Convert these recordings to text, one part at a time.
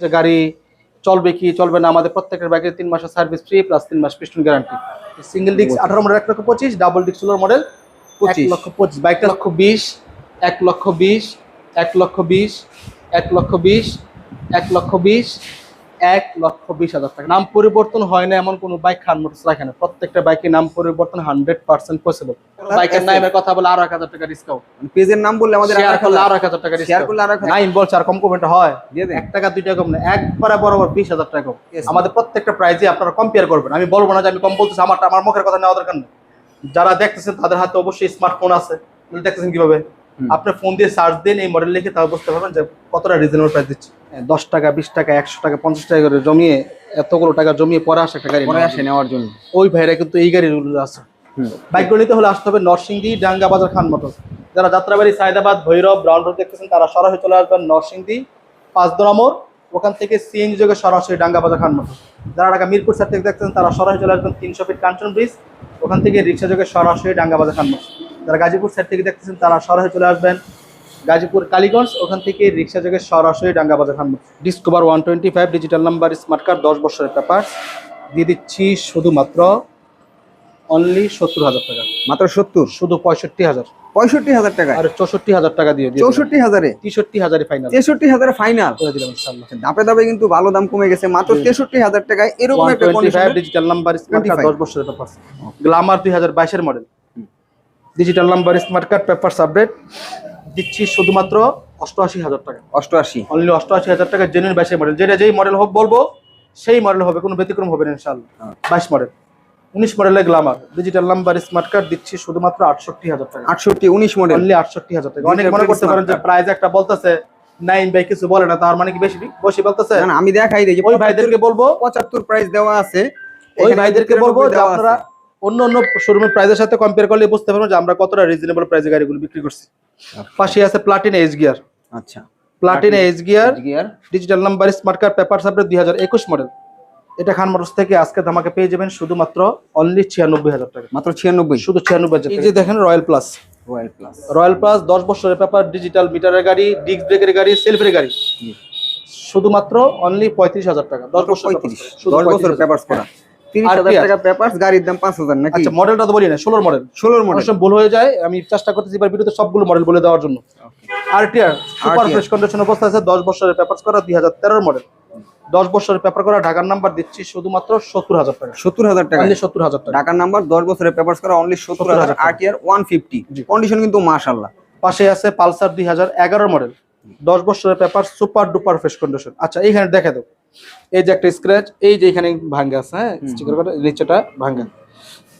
যে গাড়ি চলবে কি চলবে না আমাদের প্রত্যেকের বাইকের তিন মাসের সার্ভিস ফ্রি প্লাস তিন মাস পিস্টন গ্যারান্টি সিঙ্গেল ডিস্ক আঠারো মডেল এক লক্ষ পঁচিশ ডাবল ডিস্ক ষোলো মডেল পঁচিশ। লক্ষ পঁচিশ বাইকটা লক্ষ বিশ এক লক্ষ বিশ এক লক্ষ বিশ এক লক্ষ বিশ এক লক্ষ বিশ এক লক্ষ বিশ হাজার টাকা। নাম পরিবর্তন হয় না এমন কোনো বাইক খান মোটরস রাখে না। প্রত্যেকটা বাইকের নাম পরিবর্তন হান্ড্রেড পার্সেন্ট পসিবল বাইকের নামের কথা বলে আরও এক হাজার টাকা ডিসকাউন্ট পেজের নাম বললে আমাদের শেয়ার করলে আরও এক হাজার টাকা শেয়ার ডিসকাউন্ট করলে আরও নাইন বলছে আর কম কমেন্ট হয়। এক টাকা দুই টাকা কম না একবারে বরাবর বিশ হাজার টাকা কম। আমাদের প্রত্যেকটা প্রাইজে আপনারা কম্পেয়ার করবেন। আমি বলব না যে আমি কম বলতেছি আমার আমার মুখের কথা নেওয়া দরকার নেই। যারা দেখতেছেন তাদের হাতে অবশ্যই স্মার্টফোন আছে। দেখতেছেন কীভাবে? হুম। আপনি ফোন দিয়ে সার্চ দিন এই মডেল লিখে তাহলে বুঝতে পারবেন যে কতটা রিজনেবল প্রাইস দিচ্ছে। দশ টাকা বিশ টাকা একশো টাকা পঞ্চাশ টাকা করে জমিয়ে এতগুলো টাকা জমিয়ে পরে আসে একটা গাড়ি পরে আসে নেওয়ার জন্য। ওই ভাইরা কিন্তু এই গাড়িগুলো আছে। বাইকগুলো নিতে হলে আসতে হবে নরসিংদী ডাঙ্গা বাজার খান মোটরস যারা যাত্রাবাড়ি সায়দাবাদ ভৈরব ব্রাউন রোড দেখতেছেন তারা সরাসরি চলে আসবেন নরসিংদী পাঁচ নম্বর ওখান থেকে সিএনজি যোগে সরাসরি ডাঙ্গা বাজার খান মোটরস যারা ঢাকা মিরপুর সাইড থেকে দেখতেছেন তারা সরাসরি চলে আসবেন তিনশো ফিট কাঞ্চন ব্রিজ। ওখান থেকে রিক্সা যোগে সরাসরি ডাঙ্গা বাজার খান মোটরস যারা গাজীপুর সাইড থেকে দেখতেছেন তারা সরাসরি চলে আসবেন গাজীপুর কালীগঞ্জ ওখান থেকে রিক্সা যোগে সরাসরি Danga Bazar motors Discover one twenty five digital number smart card দশ বছরের পেপার। দিয়ে দিচ্ছি শুধুমাত্র অনলি সত্তর হাজার টাকা। মাত্র সত্তর? শুধু পঁয়ষট্টি হাজার। পঁয়ষট্টি হাজার টাকা? আর চৌষট্টি হাজার টাকা দিয়ে চৌষট্টি হাজারে? তেষট্টি হাজারে ফাইনাল তেষট্টি হাজারে ফাইনাল করে দিলাম দাপে দাপে কিন্তু ভালো দাম কমে গেছে মাত্র তেষট্টি হাজার টাকায় এরকম একটা ডিজিটাল নাম্বার স্মার্ট কার্ড 25 দশ বছরের পেপার। গ্লামার দুই হাজার বাইশের model digital number smart card papers update দিচ্ছি শুধুমাত্র অষ্টআশি হাজার টাকা। অষ্টআশি। অনলি অষ্টআশি হাজার টাকা জেনুইন বাইশের মডেল যেটা যেই মডেল হোক বলব সেই মডেল হবে কোনো ব্যতিক্রম হবে না ইনশাল্লাহ হ্যাঁ। বাইশ মডেল উনিশ মডেলের Glamour digital number smart card দিচ্ছি শুধুমাত্র আটষট্টি হাজার টাকা। আটষট্টি উনিশ মডেল অনলি আটষট্টি হাজার টাকা। অনেক মনে করতে পারেন যে। প্রাইস একটা বলতেছে নাইন ভাই কিছু বলে না তার মানে কি বেশি? বেশি বলতেছে? না, আমি দেখাই দিই ওই ভাইদেরকে বলব। পঁচাত্তর প্রাইস দেওয়া আছে। ওই ভাইদেরকে বলব যে আপনারা। অন্য অন্য শোরুমের প্রাইসের সাথে কম্পেয়ার করলে বুঝতে পারবেন যে আমরা কতটা রিজনেবল প্রাইসে গাড়িগুলো বিক্রি করছি। পাশে আছে প্লাটিনা এইচ গিয়ার আচ্ছা। Platina H gear gear digital number smart card paper সাবরে দুই হাজার একুশ মডেল এটা খান মোটরস থেকে আজকে ধামাকে পেয়ে যাবেন শুধুমাত্র অনলি ছিয়ানব্বই হাজার টাকা। মাত্র ছিয়ানব্বই? শুধু ছিয়ানব্বই হাজার এই যে দেখেন Royal Plus Royal Plus Royal Plus দশ বছরের পেপার ডিজিটাল মিটারের গাড়ি ডিস্ক ব্রেকের গাড়ি সেলফের গাড়ি। শুধুমাত্র অনলি পঁয়ত্রিশ হাজার টাকা। দশ বছর পঁয়ত্রিশ। দশ বছর পেপার করা। টাকা পেপার গাড়ির দাম পাঁচ হাজার নাকি? আচ্ছা মডেলটা তো বলি না ষোলোর মডেল ষোলোর মডেল ভুল হয়ে যায় আমি চেষ্টা করতেছি এবার ভিডিওতে সবগুলো মডেল বলে দেওয়ার জন্য। RTR super RTR fresh condition অবস্থা আছে দশ বছরের করা দুই হাজার তেরোর মডেল দশ বছরের পেপার করা ঢাকার নাম্বার দিচ্ছি শুধুমাত্র সত্তর হাজার টাকা। সত্তর হাজার টাকা। সত্তর হাজার টাকা। ঢাকার নাম্বার দশ বছরের পেপার করা অনলি সত্তর হাজার 70,000 আরটিআর ওয়ান ফিফটি কন্ডিশন কিন্তু মাশাল্লাহ পাশে আছে পালসার দুই হাজার এগারো মডেল দশ বছরের paper super duper fresh condition আচ্ছা এইখানে দেখে দাও। এই যে একটা স্ক্র্যাচ এই যে এখানে ভাঙ্গা আছে হ্যাঁ। স্টিকার করে নিচেটা ভাঙ্গা।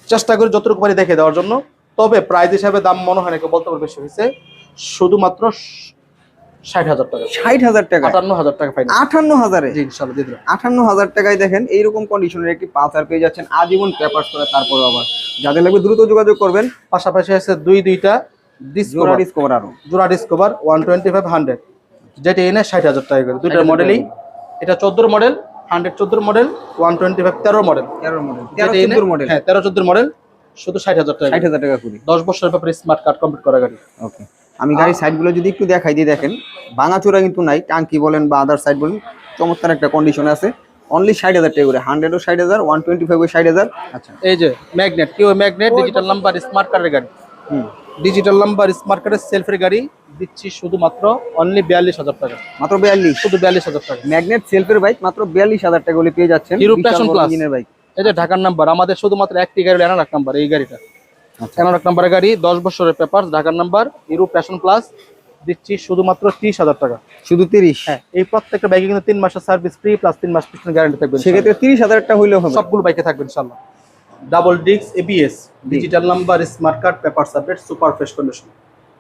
চেষ্টা করি যতটুকু পারি দেখে দেওয়ার জন্য। তবে প্রাইস হিসাবে দাম মনে হয় না কেউ বলতে পারবে বেশি হয়েছে শুধুমাত্র ষাট হাজার টাকা। ষাট হাজার টাকা? আটান্ন হাজার টাকা ফাইনাল আটান্ন হাজারে? ইনশাল্লাহ দিয়ে আটান্ন হাজার টাকায় দেখেন এইরকম কন্ডিশনের একটি পালসার পেয়ে যাচ্ছেন আজীবন পেপার করে তারপরে আবার। যাদের লাগবে দ্রুত যোগাযোগ করবেন। পাশাপাশি আছে দুই দুইটা ডিসকভার জোড়া ডিসকভার আরও। জোড়া Discover one twenty five hundred যেটা এনে ষাট হাজার টাকা করে। মডেলই এটা চোদ্দোর মডেল হান্ড্রেড চোদ্দোর মডেল ওয়ান টোয়েন্টি ফাইভ তেরো মডেল। তেরো মডেল মডেল। হ্যাঁ তেরো চোদ্দোর মডেল শুধু ষাট হাজার টাকা ষাট হাজার টাকা কুড়ি দশ বছরের ব্যাপারে স্মার্ট কার্ড কমপ্লিট করা গাড়ি। ওকে। আমি গাড়ির সাইডগুলো যদি একটু দেখাই দিয়ে দেখেন ভাঙাচোরা কিন্তু নাই টাঙ্কি বলেন বা আদার সাইড বলেন চমৎকার একটা কন্ডিশন আছে। অনলি ষাট হাজার টাকা করে হান্ড্রেডও ষাট হাজার ওয়ান টোয়েন্টি ফাইভও ষাট হাজার। আচ্ছা এই যে ম্যাগনেট কেউ ম্যাগনেট ডিজিটাল নাম্বার স্মার্ট কার্ডের গাড়ি। হুম। ডিজিটাল নাম্বার স্মার্ট কার্ডের সেলফের গাড়ি দিচ্ছি শুধুমাত্র অনলি বিয়াল্লিশ হাজার টাকা। মাত্র বিয়াল্লিশ। শুধু বিয়াল্লিশ হাজার টাকা। ম্যাগনেট সেলফের বাইক মাত্র বিয়াল্লিশ হাজার টাকা হলে পেয়ে যাচ্ছেন বাইক এই যে ঢাকার নাম্বার আমাদের শুধুমাত্র একটি গাড়ি এনারাক নাম্বার এই গাড়িটা। আচ্ছা। এনারাক নাম্বারের গাড়ি দশ বছরের পেপার ঢাকার নাম্বার হিরো প্যাশন প্লাস দিচ্ছি শুধুমাত্র ত্রিশ হাজার টাকা। শুধু তিরিশ। হ্যাঁ এই প্রত্যেকটা বাইকে কিন্তু তিন মাসের সার্ভিস ফ্রি প্লাস তিন মাস পিছনে গ্যারান্টি থাকবে। সেক্ষেত্রে তিরিশ হাজারটা হইলেও হবে। সবগুলো বাইকে থাকবে ইনশাল্লাহ double disc ABS digital number smart card paper subject super fresh condition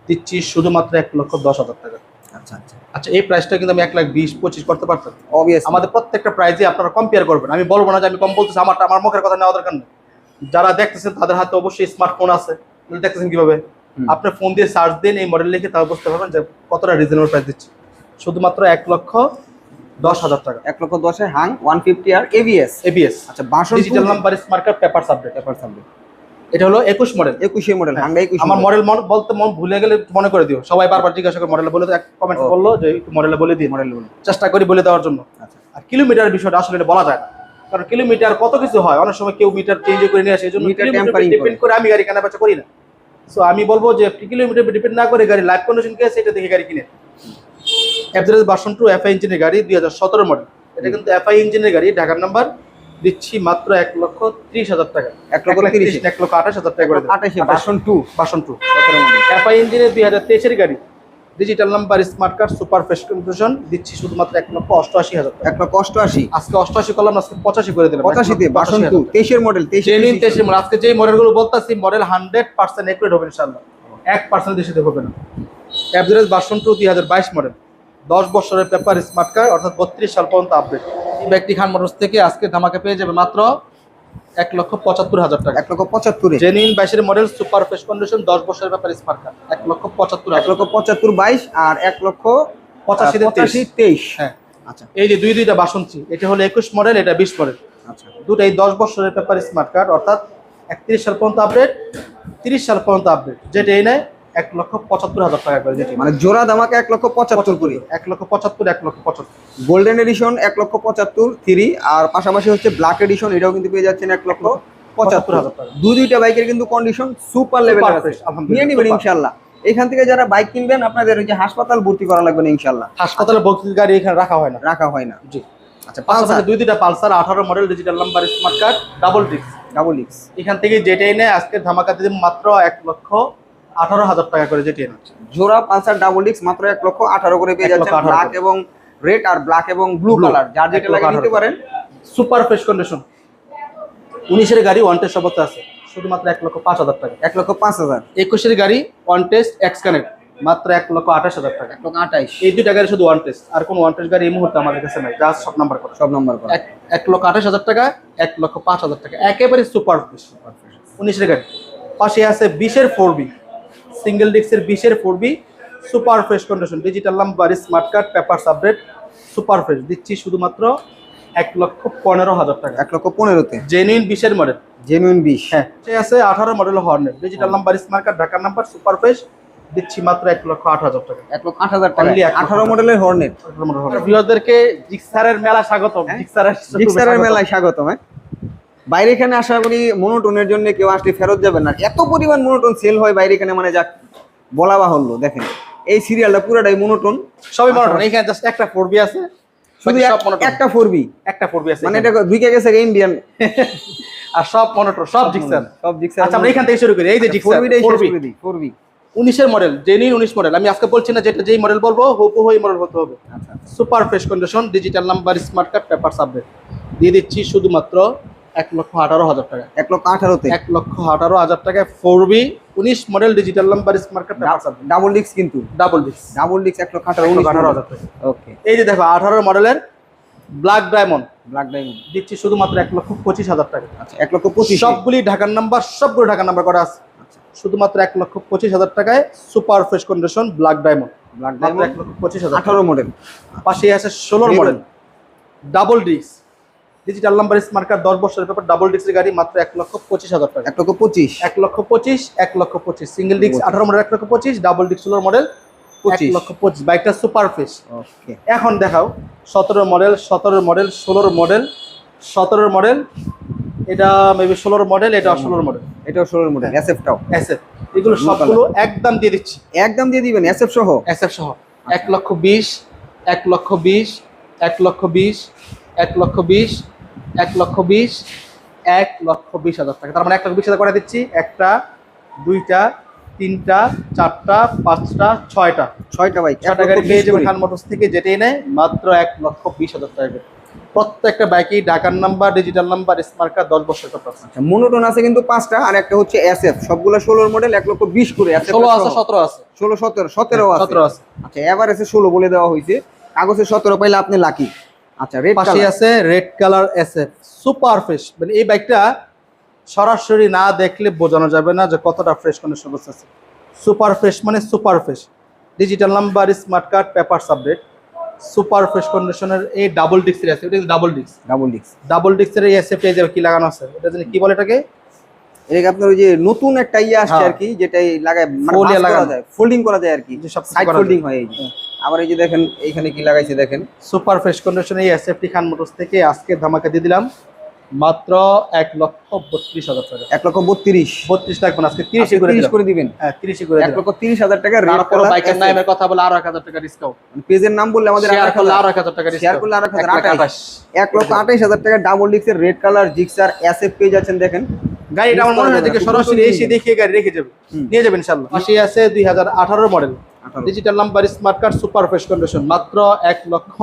দিচ্ছি শুধুমাত্র এক লক্ষ দশ হাজার টাকা। আচ্ছা আচ্ছা। আচ্ছা এই প্রাইসটা কিন্তু আমি এক লাখ বিশ পঁচিশ করতে পারতাম। অবভিয়াস আমাদের প্রত্যেকটা প্রাইজে আপনারা কম্পেয়ার করবেন। আমি বলব না যে আমি কম বলতেছি আমার আমার মুখের কথা নেওয়া দরকার নেই। যারা দেখতেছেন তাদের হাতে অবশ্যই স্মার্টফোন আছে। দেখতেছেন কীভাবে। আপনি ফোন দিয়ে সার্চ দিন এই মডেল লিখে তাহলে বুঝতে পারবেন যে কতটা রিজনেবল প্রাইস দিচ্ছি। শুধুমাত্র এক লক্ষ দশ হাজার টাকা। এক লক্ষ দশে হাং ওয়ান ফিফটি আর এভিএস এবিএস আচ্ছা বাসন digital number smart card paper subject paper subject এটা হলো একুশ মডেল মডেল হাঙ্গা একুশ আমার মডেল বলতে মন ভুলে গেলে মনে করে দিও। সবাই বারবার জিজ্ঞাসা করে মডেল বলে এক কমেন্ট। বলল যে মডেলে বলে দিই মডেল বলুন। চেষ্টা করি বলে দেওয়ার জন্য। আচ্ছা। আর কিলোমিটার বিষয়টা আসলে বলা যায় না। কারণ কিলোমিটার কত কিছু হয়? অনেক সময় কেউ মিটার চেঞ্জ করে নিয়ে আসে। এই জন্য ডিপেন্ড করে। আমি গাড়ি কেনা বেচা করি না। সো আমি বলব যে কিলোমিটার ডিপেন্ড না করে গাড়ি লাইফ কন্ডিশন কে সেটা দেখে গাড়ি কিনে। অ্যাভারেজ বাসন টু এফআই ইঞ্জিনের গাড়ি দুই হাজার সতেরো মডেল এটা কিন্তু এফআই ইঞ্জিনের গাড়ি ঢাকার নাম্বার দিচ্ছি মাত্র এক লক্ষ ত্রিশ হাজার টাকা। এক লক্ষ তিরিশ। এক লক্ষ আঠাশ হাজার টাকা করে বাসন টু বাসন টু এফআই ইঞ্জিনের দুই হাজার তেইশের গাড়ি। Digital number smart card super face confusion দিচ্ছি শুধুমাত্র এক লক্ষ অষ্টআশি হাজার এক লক্ষ অষ্টআশি। আজকে অষ্টআশি করলাম আজকে পঁচাশি করে দিলাম। পঁচাশিতে বাসন টু তেইশের মডেল তেইশের জেনুইন তেইশে মডেল আজকে যেই মডেলগুলো বলতেছি মডেল হান্ড্রেড পার্সেন্ট একুরেট হবে ইনশাল্লাহ এক পার্সেন্ট দেশে হবে না। অ্যাভারেজ ভার্সন টু দুই হাজার বাইশ মডেল দশ বছরের পেপার স্মার্ট কার্ড অর্থাৎ বত্রিশ সাল পর্যন্ত আপডেট এই ব্যক্তি খান মোটরস থেকে আজকে ধামাকে পেয়ে যাবে মাত্র এক লক্ষ পঁচাত্তর হাজার টাকা। এক লক্ষ পঁচাত্তরে। জেনুইন বাইশের মডেল সুপার ফেস কন্ডিশন দশ বছরের পেপার স্মার্ট কার্ড এক লক্ষ পঁচাত্তর এক লক্ষ পঁচাত্তর বাইশ আর এক লক্ষ পঁচাশি তেইশ। তেইশ। হ্যাঁ। আচ্ছা। এই যে দুই দুইটা বাসন্তী এটা হলো একুশ মডেল এটা বিশ মডেল আচ্ছা। দুটাই দশ বছরের পেপার স্মার্ট কার্ড অর্থাৎ একত্রিশ সাল পর্যন্ত আপডেট তিরিশ সাল পর্যন্ত আপডেট যেটা এই নেয় এক লক্ষ পঁচাত্তর হাজার টাকা করে যেটি মানে জোড়া দামাকে এক লক্ষ পঁচাত্তর করে। এক লক্ষ পঁচাত্তর এক লক্ষ পঁচাত্তর। গোল্ডেন এডিশন এক লক্ষ পঁচাত্তর থ্রি আর পাশাপাশি হচ্ছে ব্ল্যাক এডিশন এটাও কিন্তু পেয়ে যাচ্ছেন এক লক্ষ পঁচাত্তর হাজার টাকা। দু দুইটা বাইকের কিন্তু কন্ডিশন সুপার লেভেল নিয়ে নেবেন ইনশাল্লাহ এখান থেকে যারা বাইক কিনবেন আপনাদের ওই যে হাসপাতাল ভর্তি করা লাগবে না ইনশাল্লাহ হাসপাতালে ভর্তি গাড়ি এখানে রাখা হয় না। রাখা হয় না। জি। আচ্ছা পালসার। দুই দুইটা পালসার আঠারো model digital number smart card double disc double X এখান থেকে যেটাই নেয় আজকে ধামাকা দিয়ে মাত্র এক লক্ষ আঠারো হাজার টাকা করে যেটি নেয় জোড়া পালসার ডাবল ডিস্ক মাত্র এক লক্ষ আঠারো করে পেয়ে যাচ্ছেন। ব্ল্যাক এবং রেড আর ব্ল্যাক এবং ব্লু কালার যার যেটা লাগে নিতে পারেন। সুপার ফ্রেশ কন্ডিশন উনিশের গাড়ি ওয়ান টেস্ট অবস্থা আছে। শুধুমাত্র এক লক্ষ পাঁচ হাজার টাকা। এক লক্ষ পাঁচ হাজার। একুশের গাড়ি ওয়ান টেস্ট এক্স কানেক্ট মাত্র এক লক্ষ আঠাশ হাজার টাকা। এক লক্ষ আঠাইশ এই দুইটা গাড়ি শুধু ওয়ান টেস্ট আর কোনো ওয়ান টেস্ট গাড়ি এই মুহূর্তে আমাদের কাছে নাই। যা সব নাম্বার করা। সব নম্বর করা। এক লক্ষ আঠাশ হাজার টাকা এক লক্ষ পাঁচ হাজার টাকা। একেবারে সুপার ফ্রেশ উনিশের গাড়ি। পাশে আছে বিশের ফোর বি সিঙ্গেল ডিস্কের বিশের four B super fresh condition digital number smart card paper update super fresh. দিচ্ছি শুধুমাত্র এক লক্ষ পনেরো হাজার টাকা। এক লক্ষ পনেরোতে? জেনুইন বিশের মডেল জেনুইন বিশ। হ্যাঁ সে আছে আঠারো মডেল হর্নের ডিজিটাল নাম্বার স্মার্ট কার্ড ঢাকার নাম্বার সুপার ফ্রেশ। দিচ্ছি মাত্র এক লক্ষ আট হাজার টাকা। এক লক্ষ আট হাজার টাকা। আঠারো। মডেলের হর্নেট ভিউয়ারদেরকে জিক্সারের মেলা স্বাগতম। হ্যাঁ? জিক্সারের জিক্সারের মেলায় স্বাগত হ্যাঁ। বাইরে এখানে আশা করি মনোটনের জন্য কেউ আসলে ফেরত যাবে না। এত পরিমাণ মনোটন সেল হয় বাইরে এখানে মানে যাক বলা বাহুল্য দেখেন। এই সিরিয়ালটা পুরোটাই মনোটন সবই মনোটন এখানে জাস্ট একটা ফোর বি আছে শুধু একটা ফোর বি একটা ফোরবি আছে মানে এটা দুইকে গেছে ইন্ডিয়ান আর সব মনোটন সব জিক্সার সব জিক্সার আচ্ছা আমরা এখান থেকে শুরু করি এই যে জিক্সার বিটাই ফোর শেষ বি করে দিই ফোর বি উনিশের মডেল জেনুইন উনিশ মডেল আমি আজকে বলছি না যেটা যেই মডেল বলব হুবহু ওই মডেল হতে হবে। আচ্ছা super fresh condition digital number smart card paper update দিয়ে দিচ্ছি শুধুমাত্র এক লক্ষ আঠারো হাজার টাকা। এক লক্ষ আঠারোতে? এক লক্ষ আঠারো হাজার টাকায় ফোর বি উনিশ model digital number smart card double disc কিন্তু? ডাবল ডিস্ক ডাবল ডিস্ক এক লক্ষ আঠারো আঠারো হাজার টাকা। ওকে এই যে দেখো আঠারো মডেলের ব্ল্যাক ডায়মন্ড ব্ল্যাক ডায়মন্ড দিচ্ছি শুধুমাত্র এক লক্ষ পঁচিশ হাজার টাকা। আচ্ছা এক লক্ষ পঁচিশ। সবগুলি ঢাকার নাম্বার সবগুলো ঢাকার নাম্বার করা আছে। আচ্ছা। শুধুমাত্র এক লক্ষ পঁচিশ হাজার টাকায় super fresh condition black diamond black মাত্র এক লক্ষ পঁচিশ হাজার আঠারো মডেল পাশে আছে ষোলোর model double disc digital number smart দশ বছরের ব্যাপার ডাবল ডিস্কের গাড়ি মাত্র এক লক্ষ পঁচিশ হাজার টাকা। এক লক্ষ পঁচিশ। এক লক্ষ পঁচিশ এক লক্ষ পঁচিশ। সিঙ্গেল ডিস্ক আঠারো মডেল এক লক্ষ পঁচিশ ডাবল ডিস্ক ষোলোর মডেল 25 লক্ষ পঁচিশ। বাইকটা সুপার ওকে এখন দেখাও সতেরো মডেল সতেরোর মডেল ষোলোর মডেল সতেরোর মডেল এটা মেবি ষোলোর মডেল এটা ষোলোর মডেল এটাও ষোলোর মডেল এসএফটাও এসএফ এগুলো সবগুলো একদম দিয়ে দিচ্ছি। একদম দিয়ে দিবেন এসএফ সহ? এসএফ সহ। এক লক্ষ বিশ এক লক্ষ বিশ এক লক্ষ বিশ এক লক্ষ বিশ এক লক্ষ বিশ এক লক্ষ বিশ হাজার টাকা। তার মানে এক লক্ষ বিশ হাজার করে দিচ্ছি একটা দুইটা তিনটা চারটা পাঁচটা ছয়টা। ছয়টা বাইক ছয়টা গাড়ি পেয়ে যাবেন খান মোটরস থেকে যেটাই নেয় মাত্র এক লক্ষ বিশ হাজার টাকা প্রত্যেকটা বাইকেই ডাকার number digital number smart card দশ বছর আছে। আচ্ছা মনোটন আছে কিন্তু পাঁচটা আর একটা হচ্ছে এসএফ সবগুলো ষোলোর মডেল এক লক্ষ বিশ করে ষোলো আছে সতেরো আছে। ষোলো সতেরো সতেরো আছে। সতেরো আছে। আচ্ছা এবার এসে ষোলো বলে দেওয়া হয়েছে। কাগজে সতেরো পাইলে আপনি লাকি আচ্ছা রেড পাশে আছে red colour SF super fresh মানে এই বাইকটা সরাসরি না দেখলে বোঝানো যাবে না যে কতটা ফ্রেশ কন্ডিশন আছে সুপার ফ্রেশ মানে super fresh digital number smart card paper update super fresh কন্ডিশনের এই ডাবল ডিস্কের আছে। এটা double disc double disc double ডিস্কের এই এসএফ পেয়ে যাবে কি লাগানো আছে এটা জানি কি বলে এটাকে? এটাকে আপনার ওই যে নতুন একটা ইয়ে আসছে হ্যাঁ। আর কি যেটা লাগায় মানে Fold করা লাগানো। যায় ফোল্ডিং করা যায় আর কি। যে সব সাইড ফোল্ডিং হয় এই যে। আবার এই যে দেখেন এইখানে কি লাগাইছে দেখেন? সুপার ফ্রেশ কন্ডিশনে এই এসএফটি খান মোটরস থেকে আজকে ধামাকা দিয়ে দিলাম। মাত্র এক লক্ষ বত্রিশ হাজার টাকা। এক লক্ষ বত্রিশ। বত্রিশ না আজকে তিরিশে করে তিরিশ করে দিবেন। হ্যাঁ তিরিশে করে এক লক্ষ তিরিশ হাজার টাকা বাইকের নামের কথা বলে আরও এক হাজার টাকা ডিসকাউন্ট পেজের নাম বললে আমাদের হাজার- আরও এক হাজার টাকা শেয়ার করলে হাজার এক লাখ আঠাশ। আঠাশ। এক লক্ষ আঠাইশ হাজার টাকা ডাবল ডিক্সের red colour Gixxer SF page আছেন দেখেন। গাড়িটা আমার মনে হয় সরাসরি এসে দেখিয়ে গাড়ি রেখে যাবে। নিয়ে যাবেন ইনশাল্লাহ পাশে আছে দুই হাজার আঠারো model 18 digital number smart card super fresh condition মাত্র এক লক্ষ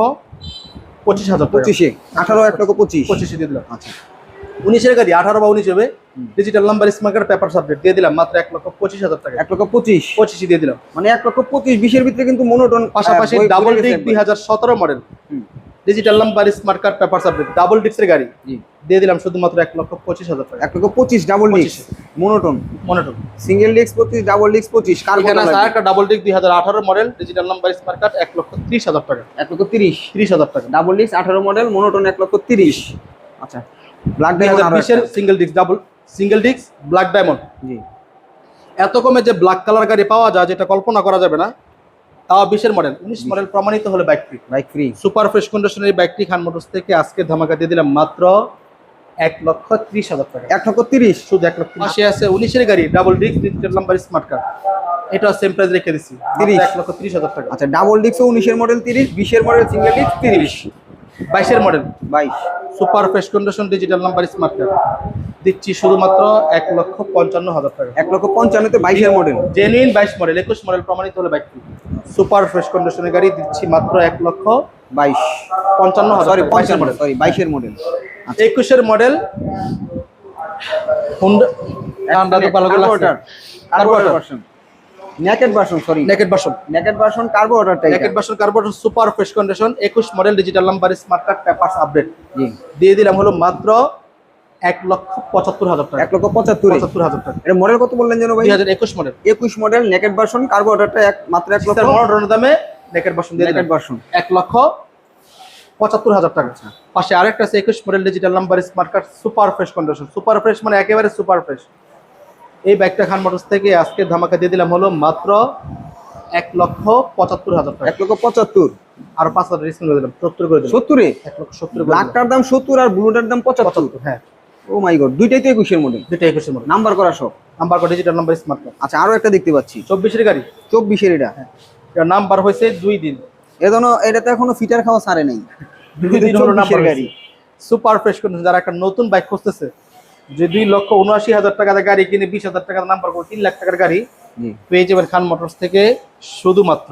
পঁচিশ হাজার পঁচিশে আঠারো এক লক্ষ পঁচিশ। পঁচিশে দিয়ে দিলাম। আচ্ছা। উনিশের গাড়ি আঠারো বা উনিশ হবে। Digital number smart card paper subject দিয়ে দিলাম মাত্র এক লক্ষ পঁচিশ হাজার টাকা। এক লক্ষ পঁচিশ। পঁচিশে দিয়ে দিলাম। মানে এক লক্ষ পঁচিশ বিশের ভিতরে কিন্তু মনোটন পাশাপাশি ডাবল ডিক দুই হাজার সতেরো model. Digital number smart card paper subject double ডিক্সের গাড়ি। জি। দিয়ে দিলাম শুধুমাত্র এক লক্ষ পঁচিশ হাজার টাকা। এক লক্ষ পঁচিশ ডাবল ডিক্স 25 মনোটন সিঙ্গেল ডিক্স পঁচিশ ডাবল ডিক্স পঁচিশ। ডাবল ডিক দুই হাজার আঠারো model digital number smart card এক লক্ষ ত্রিশ হাজার টাকা। এক লক্ষ তিরিশ। ত্রিশ হাজার টাকা। ডাবল ডিক্স আঠারো মডেল মনোটন এক লক্ষ তিরিশ। আচ্ছা ব্ল্যাক ডায়মন্ড বিশের single disc double single disc black diamond জি। এত কমে যে ব্ল্যাক কালার গাড়ি পাওয়া যায় যেটা কল্পনা করা যাবে না তাও বিশের মডেল উনিশ মডেল প্রমাণিত হলে bike free bike free super fresh কন্ডিশনের বাইকটি খান মোটরস থেকে আজকে ধামাকা দিয়ে দিলাম মাত্র এক লক্ষ ত্রিশ হাজার টাকা। এক লক্ষ তিরিশ? শুধু এক লক্ষ পাশে আছে উনিশের গাড়ি double disc digital number smart card এটা সেম প্রাইস রেখে দিচ্ছি 30 এক লক্ষ ত্রিশ হাজার টাকা। আচ্ছা ডাবল ডিক্সও উনিশের মডেল তিরিশ বিশের মডেল সিঙ্গেল ডিক্স তিরিশ। বাইশের মডেল বাইশ। Super fresh condition digital number smart card দিচ্ছি শুধুমাত্র এক লক্ষ পঞ্চান্ন হাজার টাকা। এক লক্ষ পঞ্চান্নতে বাইশের মডেল জেনুইন বাইশ মডেল একুশ মডেল প্রমাণিত হলে বাইক সুপার ফ্রেশ কন্ডিশনের গাড়ি দিচ্ছি মাত্র এক লক্ষ বাইশ পঞ্চান্ন হাজার সরি বাইশের মডেল সরি বাইশের মডেল একুশের model version naked version sorry naked version super fresh condition model digital number smart card papers update দিয়ে দিলাম হলো মাত্র এক লক্ষ পঁচাত্তর হাজার টাকা। এক লক্ষ পঁচাত্তর। পঁচাত্তর হাজার টাকা। এর মডেল কত বললেন যেন ভাই? দুই হাজার একুশ মডেল একুশ মডেল নেকেড ভার্সন কার্বোরেটরটা এক মাত্র এক লক্ষ। মডেল দামে নেকেট দিয়ে নেকেড ভার্সন এক লক্ষ পঁচাত্তর হাজার টাকা। পাশে আরেকটা আছে একুশ model digital number smart card super fresh condition super fresh মানে একেবারে সুপার ফ্রেশ এই বাইকটা খান মোটরস থেকে আজকে ধামাকা দিয়ে দিলাম হলো মাত্র এক লক্ষ পঁচাত্তর হাজার টাকা। এক লক্ষ পঁচাত্তর। আর পাঁচ হাজার ডিসকাউন্ট করে দিলাম। সত্তর করে দিলাম। সত্তরে? এক লক্ষ সত্তর। ব্ল্যাকটার দাম সত্তর আর ব্লুটার দাম পঁচাত্তর হ্যাঁ। ও মাই গড দুইটাই তো একুশের মডেল দুইটা একুশের মডেল নাম্বার করা সব। নাম্বার করা ডিজিটাল নাম্বার স্মার্ট আচ্ছা আরও একটা দেখতে পাচ্ছি। চব্বিশের গাড়ি? চব্বিশের এটা। এর নাম্বার হয়েছে দুই দিন। এজন্য এটাতে এখনও ফিটার খাওয়া সারে নাই। দুই দিন হলো নাম্বার 24 গাড়ি সুপার ফ্রেশ কন্ডিশন যারা একটা নতুন বাইক খুঁজতেছে যে দুই লক্ষ উনআশি হাজার টাকার গাড়ি কিনে বিশ হাজার টাকার নাম্বার করে তিন লাখ টাকার গাড়ি জি। পেয়ে যাবেন খান মোটরস থেকে শুধুমাত্র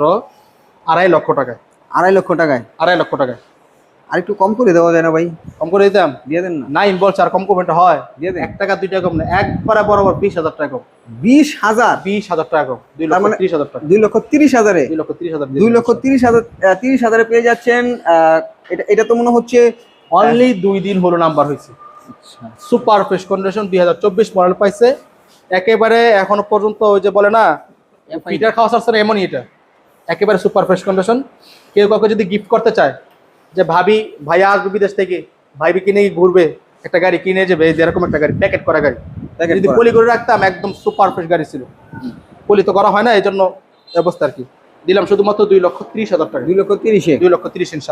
আড়াই লক্ষ টাকায়। আড়াই লক্ষ টাকায়। আড়াই লক্ষ টাকায়। আর একটু কম করে দেওয়া যায় না ভাই। কম করে দিতাম? দিয়ে দেন না। নাইন বলছে আর কম কমেন্ট হয়। দিয়ে দেন। এক টাকা দুই টাকা কম না একবারে বরাবর বিশ হাজার টাকা কম। বিশ হাজার? বিশ হাজার টাকা কম দুই লক্ষ মানে- ত্রিশ হাজার টাকা। দুই লক্ষ তিরিশ হাজারে? দুই লক্ষ ত্রিশ হাজার দুই লক্ষ তিরিশ হাজার তিরিশ হাজারে পেয়ে যাচ্ছেন এটা এটা তো মনে হচ্ছে অনলি দুই দিন হলো নাম্বার হয়েছে। সুপার ফ্রেশ কন্ডিশন দুই হাজার চব্বিশ মডেল পাইছে। একেবারে এখনও পর্যন্ত ওই যে বলে না পিটার খাওয়া সারছে এমনই এটা। একেবারে সুপার ফ্রেশ কন্ডিশন কেউ কাউকে যদি গিফট করতে চায় যে ভাবি ভাইয়া আসবে বিদেশ থেকে ভাইবি কিনে ঘুরবে একটা গাড়ি কিনে যাবে যেরকম এরকম একটা গাড়ি প্যাকেট করা গাড়ি। যদি পলি করে রাখতাম একদম সুপার ফ্রেশ গাড়ি ছিল। পলি তো করা হয় না এই জন্য অবস্থা আর কি। দিলাম শুধুমাত্র দুই লক্ষ ত্রিশ হাজার টাকা। দুই লক্ষ তিরিশে দুই লক্ষ ত্রিশ